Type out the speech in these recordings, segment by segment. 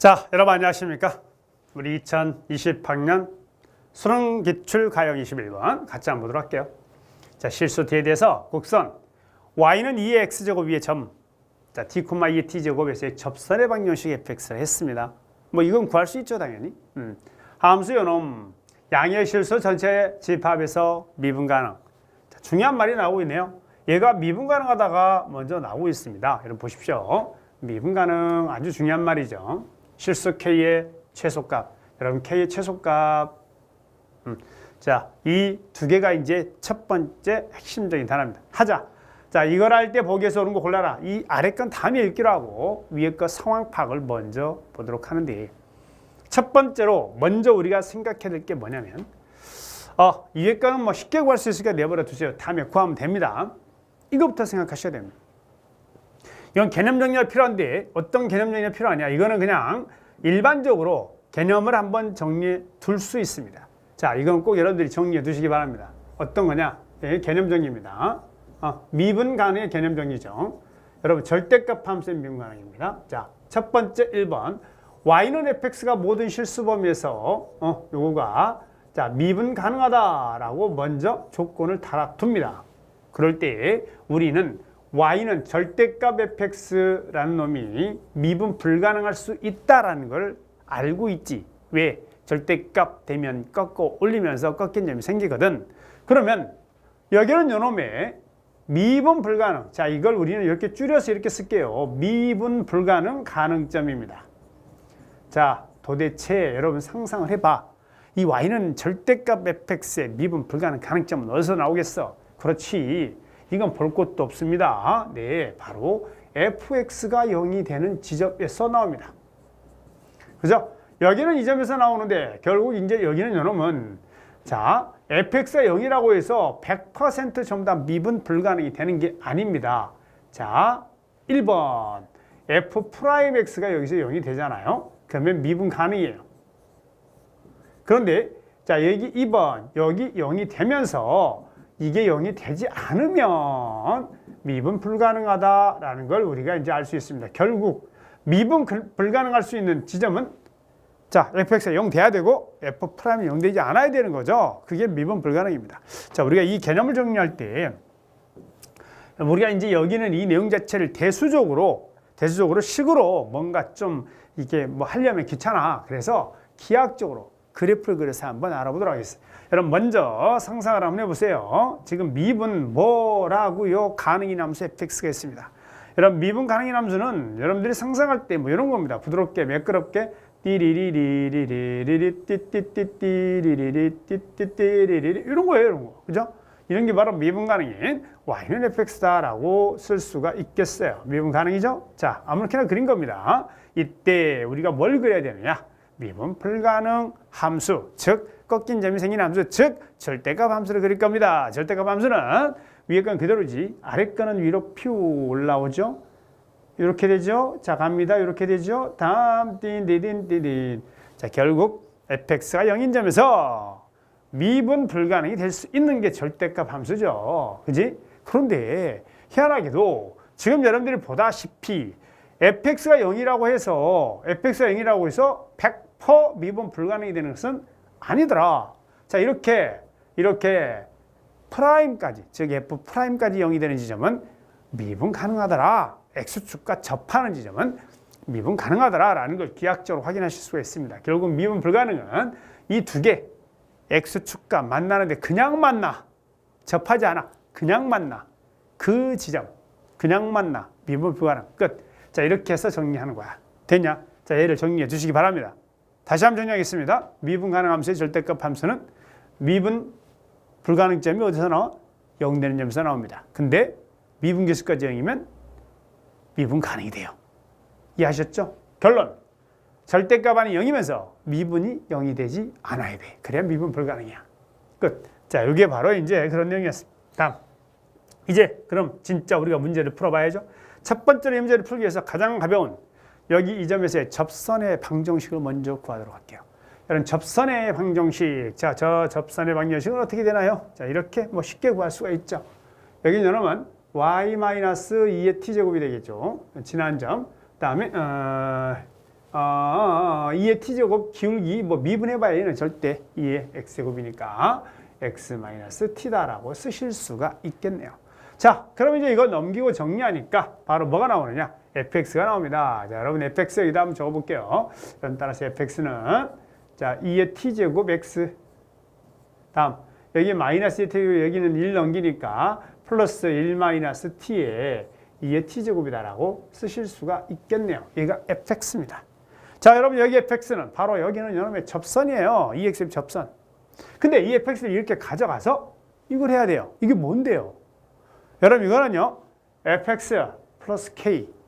자, 여러분 안녕하십니까? 우리 2020학년 수능 기출 가형 21번 같이 한번 보도록 할게요. 자, 실수 뒤에 대해서 곡선 y는 2의 x제곱 위에 점 자, t, 2의 t제곱에서의 접선의 방정식 fx를 했습니다. 뭐 이건 구할 수 있죠, 당연히. 음. 함수 요놈 양의 실수 전체 집합에서 미분 가능. 자, 중요한 말이 나오고 있네요. 얘가 미분 가능하다가 먼저 나오고 있습니다. 여러분 보십시오. 미분 가능 아주 중요한 말이죠. 실수 k의 최소값. 여러분 k의 최소값. 음. 자, 이 두 개가 이제 첫 번째 핵심적인 단어입니다. 하자. 자, 이걸 할 때 보기에서 오는 거 골라라. 이 아래 건 다음에 읽기로 하고 위에 거 상황 파악을 먼저 보도록 하는데 첫 번째로 먼저 우리가 생각해야 될 게 뭐냐면 어, 위에 거는 뭐 쉽게 구할 수 있으니까 내버려 두세요. 다음에 구하면 됩니다. 이것부터 생각하셔야 됩니다. 이건 개념 정리가 필요한데 어떤 개념 정리가 필요하냐? 이거는 그냥 일반적으로 개념을 한번 정리해 둘 수 있습니다. 자, 이건 꼭 여러분들이 정리해 두시기 바랍니다. 어떤 거냐? 예, 개념 정리입니다. 어, 미분 가능의 개념 정리죠. 여러분 절대값 함수의 미분 가능입니다. 자, 첫 번째 1번 y는 fx가 모든 실수 범위에서 어, 요거가 자, 미분 가능하다라고 먼저 조건을 달아 둡니다. 그럴 때 우리는 y는 절대값 fx라는 놈이 미분 불가능할 수 있다라는 걸 알고 있지. 왜? 절대값 되면 꺾어 올리면서 꺾인 점이 생기거든. 그러면 여기는 요놈의 미분 불가능. 자, 이걸 우리는 이렇게 줄여서 이렇게 쓸게요. 미분 불가능 가능점입니다. 자, 도대체 여러분 상상을 해봐. 이 y는 절대값 fx의 미분 불가능 가능점은 어디서 나오겠어? 그렇지. 이건 볼 것도 없습니다. 네, 바로 fx가 0이 되는 지점에서 나옵니다. 그죠? 여기는 이 점에서 나오는데 결국 이제 여기는 요놈은 자, fx가 0이라고 해서 100% 전부 다 미분 불가능이 되는 게 아닙니다. 자, 1번 f 프라임 x가 여기서 0이 되잖아요. 그러면 미분 가능이에요. 그런데 자, 여기 2번 여기 0이 되면서 이게 0이 되지 않으면 미분 불가능하다라는 걸 우리가 이제 알 수 있습니다. 결국 미분 불가능할 수 있는 지점은 자, fx가 0 돼야 되고 f 프라임이 0 되지 않아야 되는 거죠. 그게 미분 불가능입니다. 자, 우리가 이 개념을 정리할 때 우리가 이제 여기는 이 내용 자체를 대수적으로 대수적으로 식으로 뭔가 좀 이게 뭐 하려면 귀찮아. 그래서 기하학적으로 그래프를 그려서 한번 알아보도록 하겠습니다. 여러분 먼저 상상을 한번 해보세요. 지금 미분 뭐라고요? 가능인 함수 fx가 있습니다. 여러분 미분 가능인 함수는 여러분들이 상상할 때 뭐 이런 겁니다. 부드럽게 매끄럽게 띠리리리리리리리 띠띠띠리리리 띠띠띠리리리 이런 거예요, 이런 거. 그죠? 이런 게 바로 미분 가능인 y는 fx다라고 쓸 수가 있겠어요. 미분 가능이죠? 자, 아무렇게나 그린 겁니다. 이때 우리가 뭘 그려야 되느냐? 미분 불가능 함수, 즉 꺾인 점이 생긴 함수, 즉 절대값 함수를 그릴 겁니다. 절대값 함수는 위에 건 그대로지 아래 거는 위로 퓨 올라오죠. 이렇게 되죠. 자 갑니다. 이렇게 되죠. 다음 띵디딘디딘. 자 결국 fx가 0인 점에서 미분 불가능이 될 수 있는 게 절대값 함수죠. 그지? 그런데 희한하게도 지금 여러분들이 보다시피 fx가 0이라고 해서 fx가 0이라고 해서 100% 미분 불가능이 되는 것은 아니더라. 자 이렇게 이렇게 프라임까지 즉 f 프라임까지 0이 되는 지점은 미분 가능하더라. x축과 접하는 지점은 미분 가능하더라라는 걸 기하학적으로 확인하실 수가 있습니다. 결국 미분 불가능은 이 두 개 x축과 만나는데 그냥 만나 접하지 않아 그냥 만나 그 지점 그냥 만나 미분 불가능 끝. 자 이렇게 해서 정리하는 거야. 됐냐? 자 얘를 정리해 주시기 바랍니다. 다시 한번 정리하겠습니다. 미분 가능 함수의 절대값 함수는 미분 불가능점이 어디서 나와? 0 되는 점에서 나옵니다. 근데 미분 계수까지 0이면 미분 가능이 돼요. 이해하셨죠? 결론. 절대값 안이 0이면서 미분이 0이 되지 않아야 돼. 그래야 미분 불가능이야. 끝. 자, 이게 바로 이제 그런 내용이었습니다. 다음. 이제 그럼 진짜 우리가 문제를 풀어봐야죠. 첫 번째로 이 문제를 풀기 위해서 가장 가벼운 여기 이 점에서의 접선의 방정식을 먼저 구하도록 할게요. 여러분 접선의 방정식. 자, 저 접선의 방정식은 어떻게 되나요? 자, 이렇게 뭐 쉽게 구할 수가 있죠. 여기 여러분 y-2의 t제곱이 되겠죠. 지난 점. 다음에 어, 어, 2의 t제곱 기울기 뭐 미분해봐야 얘는 절대 2의 x제곱이니까 x 마이너스 t다라고 쓰실 수가 있겠네요. 자, 그럼 이제 이거 넘기고 정리하니까 바로 뭐가 나오느냐? Fx가 나옵니다. 자, 여러분 fx 여기다 한번 적어볼게요. 그럼 따라서 fx는 자 2의 t제곱 x 다음 여기 마이너스 1 t제곱 여기는 1 넘기니까 플러스 1 마이너스 t에 2의 t제곱이다라고 쓰실 수가 있겠네요. 얘가 fx입니다. 자, 여러분 여기 fx는 바로 여기는 여러분의 접선이에요. 2x의 접선. 근데 이 fx를 이렇게 가져가서 이걸 해야 돼요. 이게 뭔데요? 여러분 이거는요. fx 플러스 k.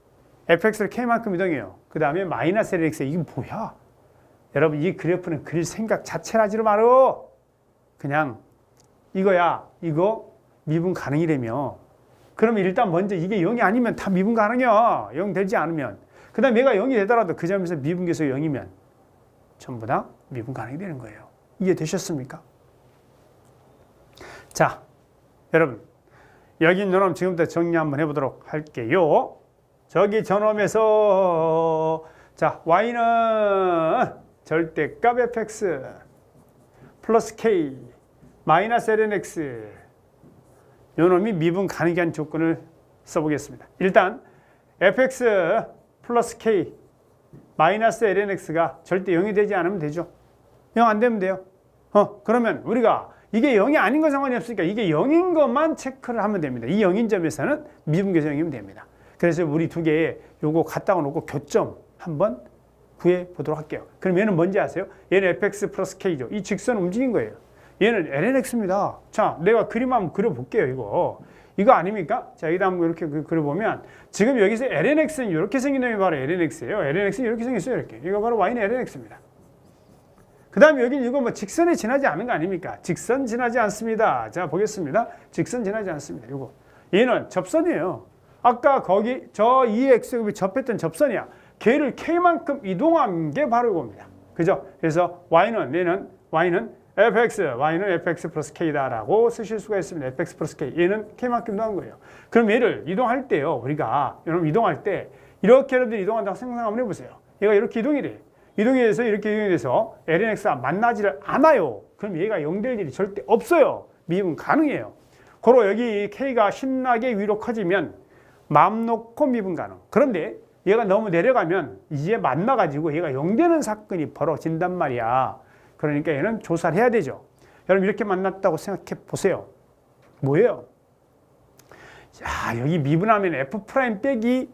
fx를 k만큼 이동해요. 그 다음에 마이너스 lx 이게 뭐야? 여러분 이 그래프는 그릴 생각 자체를 하지를 말어. 그냥 이거야. 이거 미분 가능이라며. 그러면 일단 먼저 이게 0이 아니면 다 미분 가능이야. 0 되지 않으면. 그 다음 얘가 0이 되더라도 그 점에서 미분계수 0이면 전부 다 미분 가능이 되는 거예요. 이해되셨습니까? 자, 여러분. 여기 요놈 지금부터 정리 한번 해보도록 할게요. 저기 저놈에서 자 y는 절대값 fx 플러스 k 마이너스 lnx 요놈이 미분 가능하게 한 조건을 써보겠습니다. 일단 fx 플러스 k 마이너스 lnx가 절대 0이 되지 않으면 되죠. 0 안 되면 돼요. 어 그러면 우리가 이게 0이 아닌 건 상관이 없으니까 이게 0인 것만 체크를 하면 됩니다. 이 0인 점에서는 미분계수 0이면 됩니다. 그래서 우리 두 개의 요거 갖다가 놓고 교점 한번 구해 보도록 할게요. 그럼 얘는 뭔지 아세요? 얘는 fx 플러스 k죠. 이 직선 움직인 거예요. 얘는 lnx입니다. 자, 내가 그림 한번 그려볼게요. 이거. 이거 아닙니까? 자, 여기다 한번 이렇게 그- 그려보면 지금 여기서 lnx는 이렇게 생긴 놈이 바로 lnx예요. lnx는 이렇게 생겼어요. 이렇게. 이거 바로 y는 lnx입니다. 그 다음에 여기 이거 뭐 직선에 지나지 않은 거 아닙니까? 직선 지나지 않습니다. 자, 보겠습니다. 직선 지나지 않습니다. 이거. 얘는 접선이에요. 아까 거기 저 2x급이 접했던 접선이야. 걔를 k만큼 이동한 게 바로 이겁니다. 그죠? 그래서 y는 얘는 y는 fx, y는 fx 플러스 k다라고 쓰실 수가 있습니다. fx 플러스 k. 얘는 k만큼 이동한 거예요. 그럼 얘를 이동할 때요. 우리가 여러분 이동할 때 이렇게 여러분들 이동한다고 생각 한번 해보세요. 얘가 이렇게 이동이 돼. 이동이 돼서 이렇게 이동이 돼서 lnx가 만나지를 않아요. 그럼 얘가 0될 일이 절대 없어요. 미분 가능해요. 고로 여기 k가 신나게 위로 커지면 마음 놓고 미분 가능. 그런데 얘가 너무 내려가면 이제 만나가지고 얘가 0되는 사건이 벌어진단 말이야. 그러니까 얘는 조사를 해야 되죠. 여러분 이렇게 만났다고 생각해 보세요. 뭐예요? 자, 여기 미분하면 f 프라임 빼기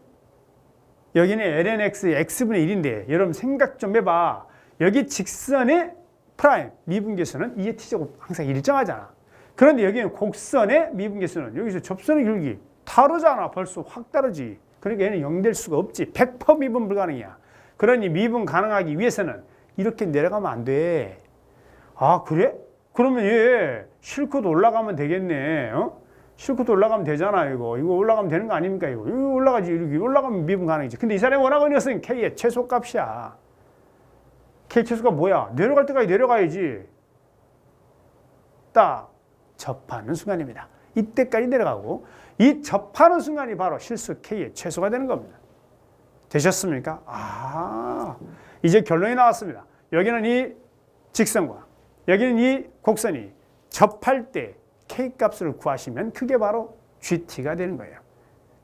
여기는 lnx x분의 1인데 여러분 생각 좀 해봐. 여기 직선의 프라임 미분계수는 2의 t제곱 항상 일정하잖아. 그런데 여기는 곡선의 미분계수는 여기서 접선의 길기 다르잖아. 벌써 확 다르지. 그러니까 얘는 0될 수가 없지. 100% 미분 불가능이야. 그러니 미분 가능하기 위해서는 이렇게 내려가면 안 돼. 아 그래? 그러면 얘 실컷 올라가면 되겠네. 어? 실컷 올라가면 되잖아 이거. 이거 올라가면 되는 거 아닙니까 이거? 이거 올라가지 이렇게 올라가면 미분 가능이지. 근데 이 사람이 원하는 것은 K의 최소값이야. K 최소가 뭐야? 내려갈 때까지 내려가야지. 딱 접하는 순간입니다. 이때까지 내려가고 이 접하는 순간이 바로 실수 K의 최소가 되는 겁니다. 되셨습니까? 아, 이제 결론이 나왔습니다. 여기는 이 직선과 여기는 이 곡선이 접할 때 K 값을 구하시면 그게 바로 GT가 되는 거예요.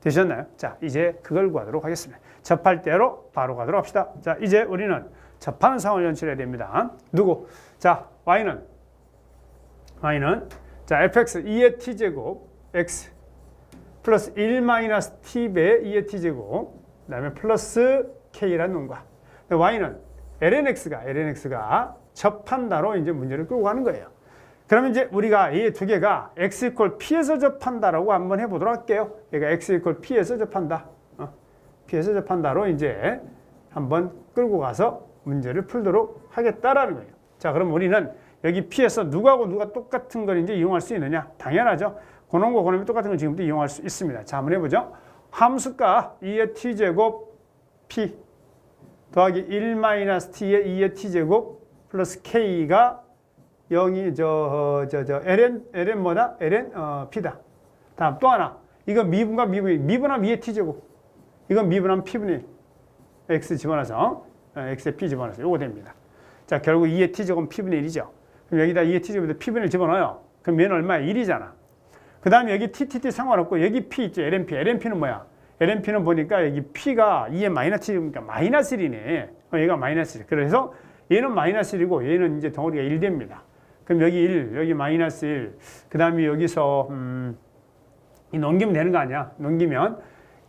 되셨나요? 자, 이제 그걸 구하도록 하겠습니다. 접할 때로 바로 가도록 합시다. 자, 이제 우리는 접하는 상황을 연출해야 됩니다. 누구? 자, Y는 Y는 자, fx 2의 t제곱 x 플러스 1 마이너스 t배 2의 t제곱 그 다음에 플러스 k라는 놈과 y는 lnx가 lnx가 접한다로 이제 문제를 끌고 가는 거예요. 그러면 이제 우리가 이 두 개가 x 이퀄 p에서 접한다라고 한번 해보도록 할게요. 얘가 x 이퀄 p에서 접한다. 어? p에서 접한다로 이제 한번 끌고 가서 문제를 풀도록 하겠다라는 거예요. 자, 그럼 우리는 여기 p에서 누구하고 누가 똑같은 걸 이제 이용할 수 있느냐? 당연하죠. 그놈과 그놈이 똑같은 걸 지금부터 이용할 수 있습니다. 자, 한번 해보죠. 함수가 2의 t제곱 p 더하기 1 마이너스 t의 2의 t제곱 플러스 k가 0이 저, 저, 저, ln, ln 뭐다? ln, 어, p다. 다음 또 하나. 이거 미분과 미분, 미분하면 2의 t제곱. 이건 미분하면 p분의 x 집어넣어서 어, x에 p 집어넣어서 요거 됩니다. 자, 결국 2의 t 제곱 p분의 1이죠. 그럼 여기다 2의 t 제곱에 p분의 1 집어넣어요. 그럼 얘는 얼마야? 1이잖아. 그 다음에 여기 TTT 상관없고 여기 P 있죠. LMP. LMP는 뭐야? LMP는 보니까 여기 P가 2의 마이너스 1이니까 마이너스 1이네. 어, 얘가 마이너스 1. 그래서 얘는 마이너스 1이고 얘는 이제 덩어리가 1 됩니다. 그럼 여기 1, 여기 마이너스 1. 그 다음에 여기서 음, 이 넘기면 되는 거 아니야? 넘기면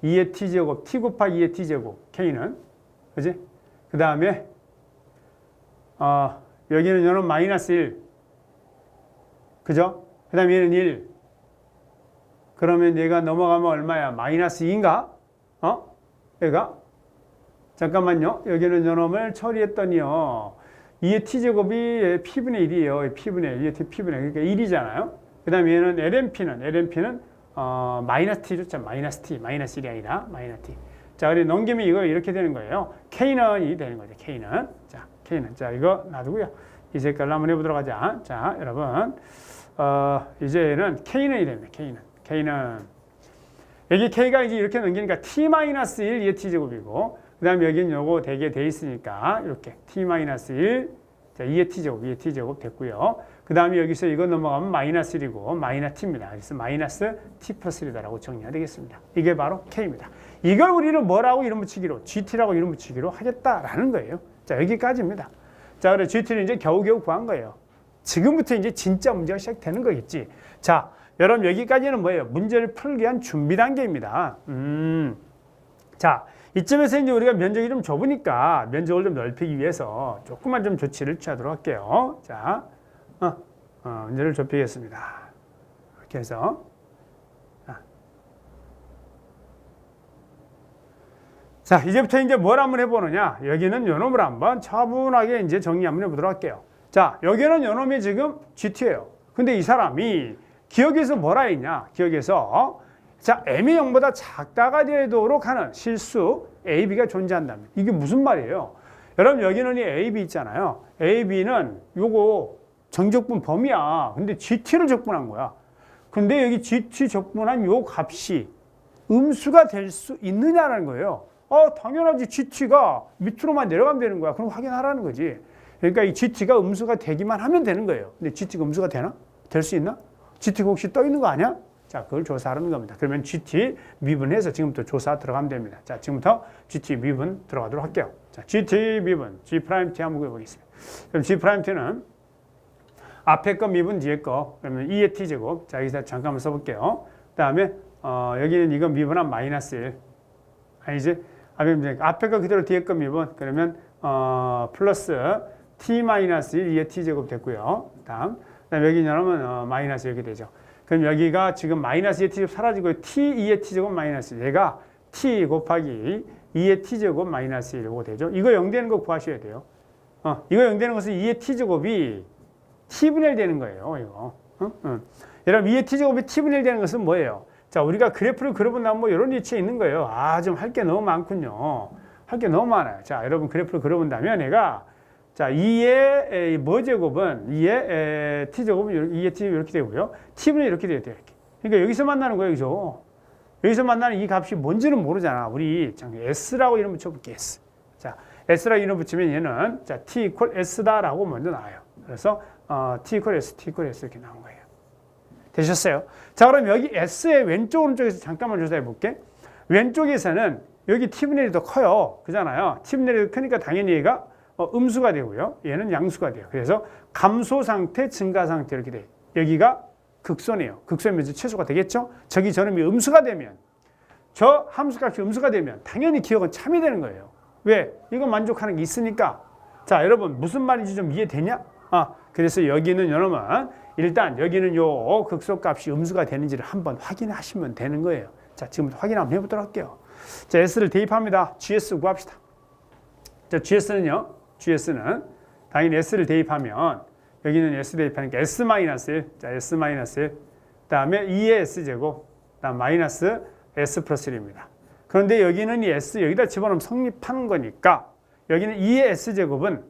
2의 T제곱, T 곱하기 2의 T제곱, K는. 그지? 그 다음에 어, 여기는 얘는 마이너스 1. 그죠? 그 다음에 얘는 1. 그러면 얘가 넘어가면 얼마야? 마이너스 2인가? 어? 얘가? 잠깐만요. 여기는 요놈을 처리했더니요. 2의 t제곱이 p분의 1이에요. p분의 1, 2의 p분의 1. 그러니까 1이잖아요. 그 다음에 얘는 lnp는, lnp는 어, 마이너스 t 줬죠. 마이너스 t, 마이너스 1이 아니라 마이너스 t. 자, 그래 넘기면 이거 이렇게 되는 거예요. k는 이 되는 거죠. k는. 자, k는. 자, 이거 놔두고요. 이 색깔로 한번 해보도록 하자. 자, 여러분. 어, 이제는 k는 이 됩니다. k는. K는 여기 k가 이제 이렇게 넘기니까 t-1 2의 t제곱이고 그 다음에 여기는 요거 되게 돼 있으니까 이렇게 t-1 자, 2의 t제곱, 2의 t제곱 됐고요. 그 다음에 여기서 이거 넘어가면 마이너스 1이고 마이너스 t입니다. 그래서 마이너스 t 플러스 1이다라고 정리해야 되겠습니다. 이게 바로 k입니다. 이걸 우리는 뭐라고 이름 붙이기로 gt라고 이름 붙이기로 하겠다라는 거예요. 자, 여기까지입니다. 자, 그래 gt는 이제 겨우겨우 구한 거예요. 지금부터 이제 진짜 문제가 시작되는 거겠지. 자, 여러분 여기까지는 뭐예요? 문제를 풀기 위한 준비 단계입니다. 음. 자, 이쯤에서 이제 우리가 면적이 좀 좁으니까 면적을 좀 넓히기 위해서 조금만 좀 조치를 취하도록 할게요. 자, 어, 어, 문제를 좁히겠습니다. 이렇게 해서. 자. 자, 이제부터 이제 뭘 한번 해보느냐. 여기는 요 놈을 한번 차분하게 이제 정리 한번 해보도록 할게요. 자, 여기는 요 놈이 지금 GT예요. 근데 이 사람이 기억에서 뭐라 했냐? 기억에서 자 m이 0보다 작다가 되도록 하는 실수 AB가 존재한다면 이게 무슨 말이에요? 여러분 여기는 이 AB 있잖아요. AB는 요거 정적분 범위야. 근데 GT를 적분한 거야. 근데 여기 GT 적분한 요 값이 음수가 될 수 있느냐라는 거예요. 어, 당연하지. GT가 밑으로만 내려가면 되는 거야. 그럼 확인하라는 거지. 그러니까 이 GT가 음수가 되기만 하면 되는 거예요. 근데 GT가 음수가 되나? 될 수 있나? GT가 혹시 떠 있는 거 아니야? 자, 그걸 조사하는 겁니다. 그러면 GT 미분해서 지금부터 조사 들어가면 됩니다. 자, 지금부터 GT 미분 들어가도록 할게요. 자, GT 미분, G 프라임 T 한번 구해보겠습니다. 그럼 G 프라임 T는 앞에 거 미분 뒤에 거 그러면 2의 T 제곱. 자, 여기서 잠깐만 써볼게요. 그 다음에 어, 여기는 이거 미분한 마이너스 1. 아니지? 앞에 거 그대로 뒤에 거 미분. 그러면 어, 플러스 T 마이너스 1, 2의 T 제곱 됐고요. 다음. 그다음에 여기 넣으면 어, 마이너스 이렇게 되죠. 그럼 여기가 지금 마이너스 2의 t제곱 사라지고 t 2의 t제곱 마이너스 얘가 t 곱하기 2의 t제곱 마이너스 1고 되죠. 이거 0 되는 거 구하셔야 돼요. 어, 이거 0 되는 것은 2의 t제곱이 t분의 1 되는 거예요. 이거. 어? 어. 여러분 2의 t제곱이 t분의 1 되는 것은 뭐예요? 자, 우리가 그래프를 그려본다면 뭐 이런 위치에 있는 거예요. 아, 좀 할 게 너무 많군요. 할 게 너무 많아요. 자, 여러분 그래프를 그려본다면 얘가 자, 2의 뭐 제곱은 2의 t 제곱은 2의 t 이렇게 되고요. t분의 이렇게 돼요. 이렇게. 그러니까 여기서 만나는 거예요, 여기서. 여기서 만나는 이 값이 뭔지는 모르잖아. 우리 s라고 이름 붙여볼게 s. 자, s라고 이름 붙이면 얘는 자 t 이퀄 s다라고 먼저 나와요. 그래서 어, t 이퀄 s, t 이퀄 s 이렇게 나온 거예요. 되셨어요? 자, 그럼 여기 s의 왼쪽 오른쪽에서 잠깐만 조사해 볼게. 왼쪽에서는 여기 t분의 1이 더 커요. 그잖아요. t분의 1이 크니까 당연히 얘가 어, 음수가 되고요. 얘는 양수가 돼요. 그래서 감소 상태, 증가 상태 이렇게 돼요. 여기가 극소네요. 극소면서 최소가 되겠죠? 저기 저놈이 음수가 되면 저 함수값이 음수가 되면 당연히 기억은 참이 되는 거예요. 왜? 이거 만족하는 게 있으니까. 자, 여러분 무슨 말인지 좀 이해되냐? 아, 그래서 여기는 여러분 일단 여기는 요 극소값이 음수가 되는지를 한번 확인하시면 되는 거예요. 자, 지금부터 확인 한번 해보도록 할게요. 자, S를 대입합니다. GS 구합시다. 자, GS는요. GS는 당연히 S를 대입하면 여기는 S 대입하니까 S-1, 자 S-1, 그다음에 2의 S제곱, 그다음 마이너스 S 플러스 1입니다. 그런데 여기는 이 S 여기다 집어넣으면 성립하는 거니까 여기는 2의 S제곱은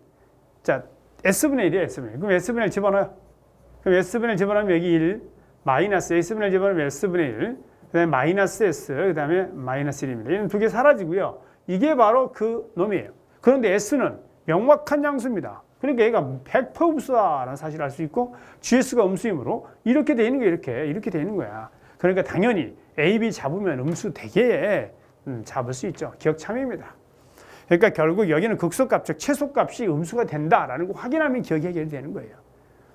자 S분의 1이에요, S분의 1. 그럼 S분의 1 집어넣어요. 그럼 S분의 1 집어넣으면 여기 1, 마이너스 S분의 1 집어넣으면 S분의 1, 그 다음에 마이너스 S, 그 다음에 마이너스 1입니다. 얘는 두개 사라지고요. 이게 바로 그 놈이에요. 그런데 S는 명확한 양수입니다. 그러니까 얘가 100% 음수다라는 사실을 알 수 있고 GS가 음수이므로 이렇게 돼 있는 게 이렇게 이렇게 돼 있는 거야. 그러니까 당연히 A, B 잡으면 음수 되게 음, 잡을 수 있죠. 기억 참여입니다. 그러니까 결국 여기는 극소값 즉 최소값이 음수가 된다라는 거 확인하면 기억이 해결이 되는 거예요.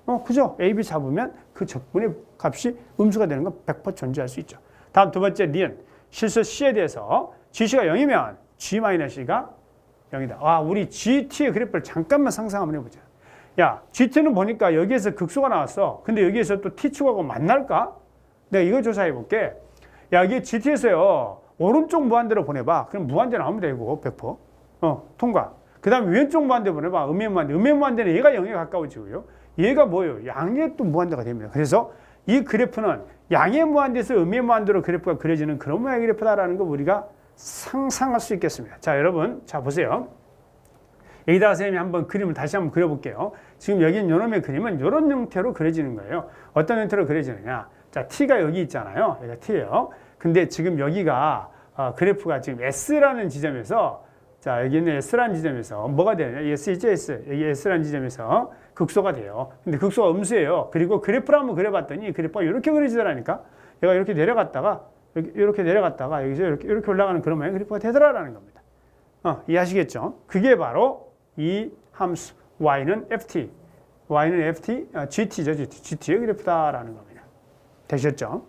어, 그죠? A, B 잡으면 그 적분의 값이 음수가 되는 건 100% 존재할 수 있죠. 다음 두 번째 니은 실수 C에 대해서 GC가 0이면 G-C가 0이다. 아, 우리 GT의 그래프를 잠깐만 상상 한번 해보자. 야, GT는 보니까 여기에서 극소가 나왔어. 근데 여기에서 또 T축하고 만날까? 내가 이거 조사해 볼게. 야, 이게 GT에서요. 오른쪽 무한대로 보내봐. 그럼 무한대 나오면 되고, 100%. 어, 통과. 그 다음에 왼쪽 무한대 보내봐. 음의 무한대. 음의 무한대는 얘가 0에 가까워지고요. 얘가 뭐예요? 양의 또 무한대가 됩니다. 그래서 이 그래프는 양의 무한대에서 음의 무한대로 그래프가 그려지는 그런 모양의 그래프다라는 거 우리가 상상할 수 있겠습니다. 자, 여러분, 자 보세요. 여기다가 선생님이 한번 그림을 다시 한번 그려볼게요. 지금 여기 요놈의 그림은 이런 형태로 그려지는 거예요. 어떤 형태로 그려지느냐? 자, T가 여기 있잖아요. 여기가 T예요. 근데 지금 여기가 어, 그래프가 지금 S라는 지점에서 자, 여기 있는 S라는 지점에서 뭐가 되느냐? 이 S 있죠, S. 여기 S라는 지점에서 극소가 돼요. 근데 극소가 음수예요. 그리고 그래프를 한번 그려봤더니 그래프가 이렇게 그려지더라니까. 얘가 이렇게 내려갔다가 이렇게, 이렇게 내려갔다가 여기서 이렇게, 이렇게 올라가는 그런 모양 그래프가 되더라라는 겁니다. 어, 이해하시겠죠? 그게 바로 이 함수 y는 ft, y는 ft, 어, gt죠, gt, gt의 그래프다라는 겁니다. 되셨죠?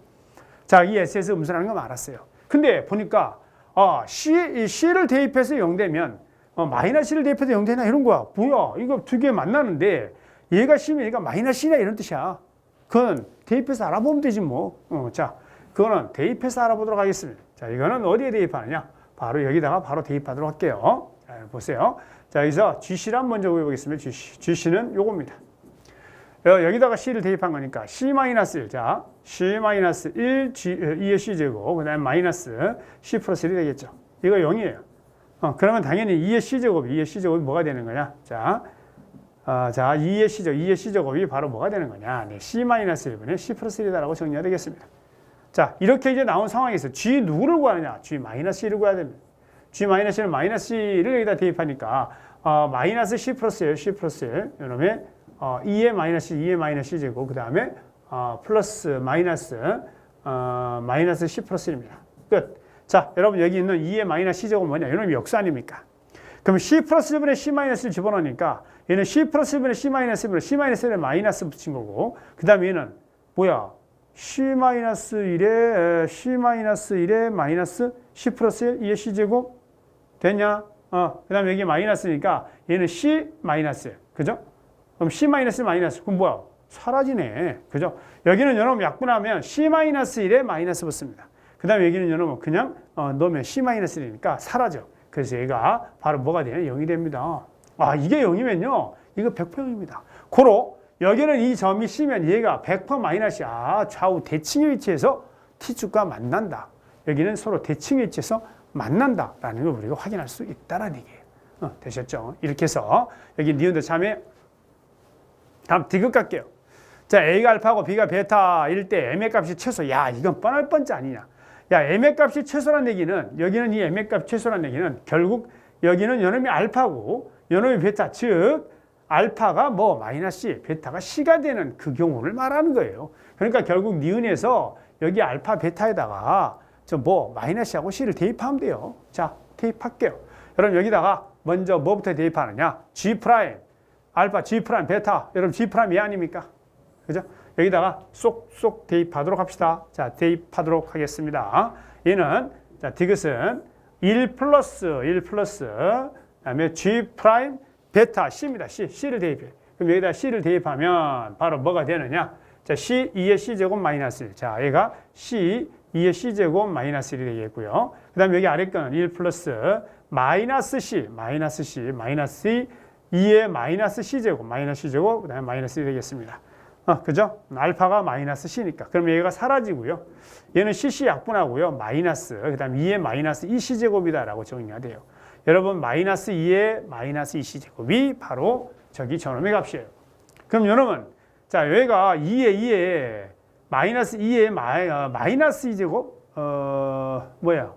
자, 이 s에서 음수라는 거 알았어요. 근데 보니까 아, c, 이 c를 대입해서 0되면 어, 마이너스 c를 대입해서 0되나 이런 거야. 뭐야? 이거 두 개 만나는데 얘가 c면 얘가 마이너스 c냐 이런 뜻이야. 그건 대입해서 알아보면 되지 뭐. 어, 자, 그거는 대입해서 알아보도록 하겠습니다. 자, 이거는 어디에 대입하느냐? 바로 여기다가 바로 대입하도록 할게요. 자, 보세요. 자, 여기서 GC를 한번 먼저 구해보겠습니다. GC. GC는 요겁니다. 여- 여기다가 C를 대입한 거니까 C-1. 자, C-1 G, 2의 C제곱, 그 다음에 마이너스 C 플러스 1이 되겠죠. 이거 0이에요. 어, 그러면 당연히 2의 C제곱, 2의 C제곱이 뭐가 되는 거냐? 자, 어, 자, 2의 C제곱, 2의 C제곱이 바로 뭐가 되는 거냐? 네, C-1분의 C 플러스 1이다라고 정리가 되겠습니다. 자, 이렇게 이제 나온 상황에서 G 누구를 구하느냐? G-C를 구해야 됩니다. G-C는 마이너스 C를 여기다 대입하니까 어, 마이너스 C 플러스 1, C 플러스 1, 이놈의 어, 2의 마이너스 2의 마이너스 C제곱, 그 다음에 어, 플러스 마이너스 어, 마이너스 C 플러스 1입니다. 끝. 자, 여러분 여기 있는 2의 마이너스 C제곱 뭐냐? 이놈이 역수 아닙니까? 그럼 C 플러스 1분의 C 마이너스를 집어넣으니까 얘는 C 플러스 1분의 C 마이너스 1분의 C 마이너스 1에 마이너스 붙인 거고 그 다음에 얘는 뭐야? C 마이너스 1에 C 마이너스 1에 마이너스 C 플러스 1, 2의 C제곱 됐냐? 어, 그 다음에 여기 마이너스니까 얘는 C 마이너스 그죠? 그럼 C 마이너스 마이너스 그럼 뭐야? 사라지네 그죠? 여기는 여러분 약분하면 C 마이너스 1에 마이너스 붙습니다 그 다음에 여기는 여러분 그냥 어, 넣으면 C 마이너스 1이니까 사라져 그래서 얘가 바로 뭐가 되냐? 0이 됩니다 아 이게 0이면요 이거 100% 0입니다 고로 여기는 이 점이 C면 얘가 100% 마이너스야 아, 좌우 대칭의 위치에서 T축과 만난다 여기는 서로 대칭의 위치에서 만난다라는 걸 우리가 확인할 수 있다라는 얘기예요. 어, 되셨죠? 이렇게 해서 여기 니은도 참에 다음 디귿 갈게요. 자, A가 알파고 B가 베타일 때 M의 값이 최소. 야, 이건 뻔할 뻔지 아니냐. 야, M의 값이 최소란 얘기는 여기는 이 M의 값 최소란 얘기는 결국 여기는 요놈이 알파고 요놈이 베타 즉 알파가 뭐 마이너스 C, 베타가 C가 되는 그 경우를 말하는 거예요. 그러니까 결국 니은에서 여기 알파 베타에다가 저 뭐 마이너스하고 C를 대입하면 돼요. 자, 대입할게요. 여러분 여기다가 먼저 뭐부터 대입하느냐? G 프라임, 알파, G 프라임, 베타. 여러분 G 프라임 이 아닙니까? 그죠? 여기다가 쏙쏙 대입하도록 합시다. 자, 대입하도록 하겠습니다. 얘는 자, 디귿은 1 플러스 1 플러스 그다음에 G 프라임 베타 C입니다. C, C를 대입해. 그럼 여기다 C를 대입하면 바로 뭐가 되느냐? 자, C 2의 C 제곱 마이너스 1. 자, 얘가 C 2의 C 제곱 마이너스 1이 되겠고요. 그 다음에 여기 아래 거는 1 플러스 마이너스 C, 마이너스 C, 마이너스 2의 마이너스 C 제곱, 마이너스 C 제곱, 그 다음에 마이너스 1이 되겠습니다. 어, 그죠? 알파가 마이너스 C니까. 그럼 얘가 사라지고요. 얘는 CC 약분하고요. 마이너스, 그 다음 2의 마이너스 2C 제곱이다라고 정리가 돼요. 여러분, 마이너스 2의 마이너스 2C 제곱이 바로 저기 저놈의 값이에요. 그럼 여러분, 자, 여기가 2의 2의 마이너스 2의 마이, 어, 마이너스 2제곱? 어, 뭐야?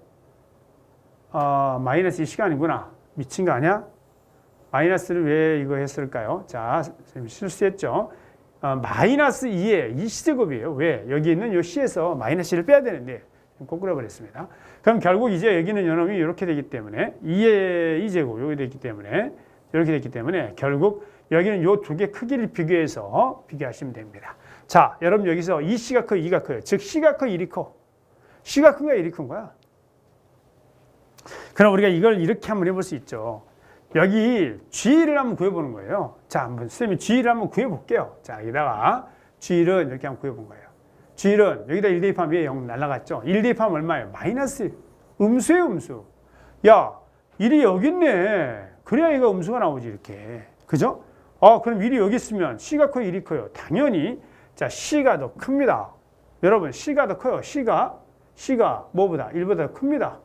어, 마이너스 2시간이구나. 미친 거 아니야? 마이너스를 왜 이거 했을까요? 자, 실수했죠. 어, 마이너스 2의 2c제곱이에요. 왜? 여기 있는 요 c에서 마이너스 1을 빼야 되는데 거꾸로 버렸습니다. 그럼 결국 이제 여기는 요놈이 이렇게 되기 때문에 2의 2제곱 여기 되기 때문에 이렇게 됐기 때문에 결국 여기는 요 두 개 크기를 비교해서 비교하시면 됩니다. 자, 여러분 여기서 이 C가 커, 2가 커요. 즉 C가 커, 1이 커. C가 큰 거야, 1이 큰 거야. 그럼 우리가 이걸 이렇게 한번 해볼 수 있죠. 여기 G를 한번 구해보는 거예요. 자, 한번 쌤이 G를 한번 구해볼게요. 자, 여기다가 G를 이렇게 한번 구해본 거예요. G는 여기다 1 대입하면 위에 0 날라갔죠. 1 대입하면 얼마예요? 마이너스 1. 음수예요, 음수. 야, 1이 여기 있네. 그래야 이거 음수가 나오지, 이렇게. 그죠? 어, 그럼 1이 여기 있으면 C가 커요, 1이 커요. 당연히, 자, C가 더 큽니다. 여러분, C가 더 커요. C가, C가 뭐보다? 1보다 더 큽니다.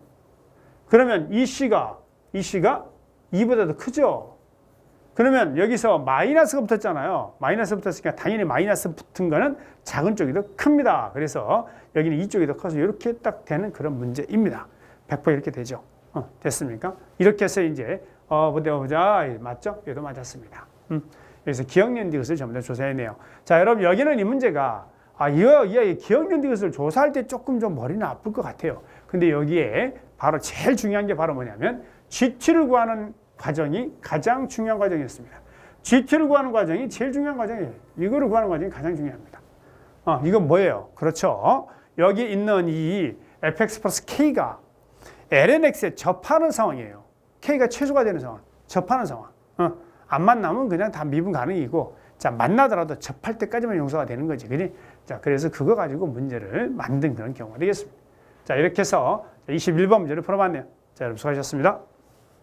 그러면 이 C가, 이 C가 2보다 더 크죠? 그러면 여기서 마이너스가 붙었잖아요. 마이너스 붙었으니까 당연히 마이너스 붙은 거는 작은 쪽이 더 큽니다. 그래서 여기는 이쪽이 더 커서 이렇게 딱 되는 그런 문제입니다. 100% 이렇게 되죠. 어, 됐습니까? 이렇게 해서 이제 어, 보자 보자 맞죠? 얘도 맞았습니다. 음, 여기서 기억연대 것을 전부 다 조사해내요. 자, 여러분 여기는 이 문제가 아, 이거 이 기억연대 것을 조사할 때 조금 좀 머리는 아플 것 같아요. 근데 여기에 바로 제일 중요한 게 바로 뭐냐면 GT를 구하는 과정이 가장 중요한 과정이었습니다. GT를 구하는 과정이 제일 중요한 과정이에요. 이거를 구하는 과정이 가장 중요합니다. 어, 이건 뭐예요? 그렇죠. 여기 있는 이 fx 플러스 k가 lnx에 접하는 상황이에요. k가 최소가 되는 상황, 접하는 상황. 어, 안 만나면 그냥 다 미분 가능이고, 자 만나더라도 접할 때까지만 용서가 되는 거지. 그니 자 그래서 그거 가지고 문제를 만든 그런 경우가 되겠습니다. 자 이렇게 해서 21번 문제를 풀어봤네요. 자 여러분 수고하셨습니다.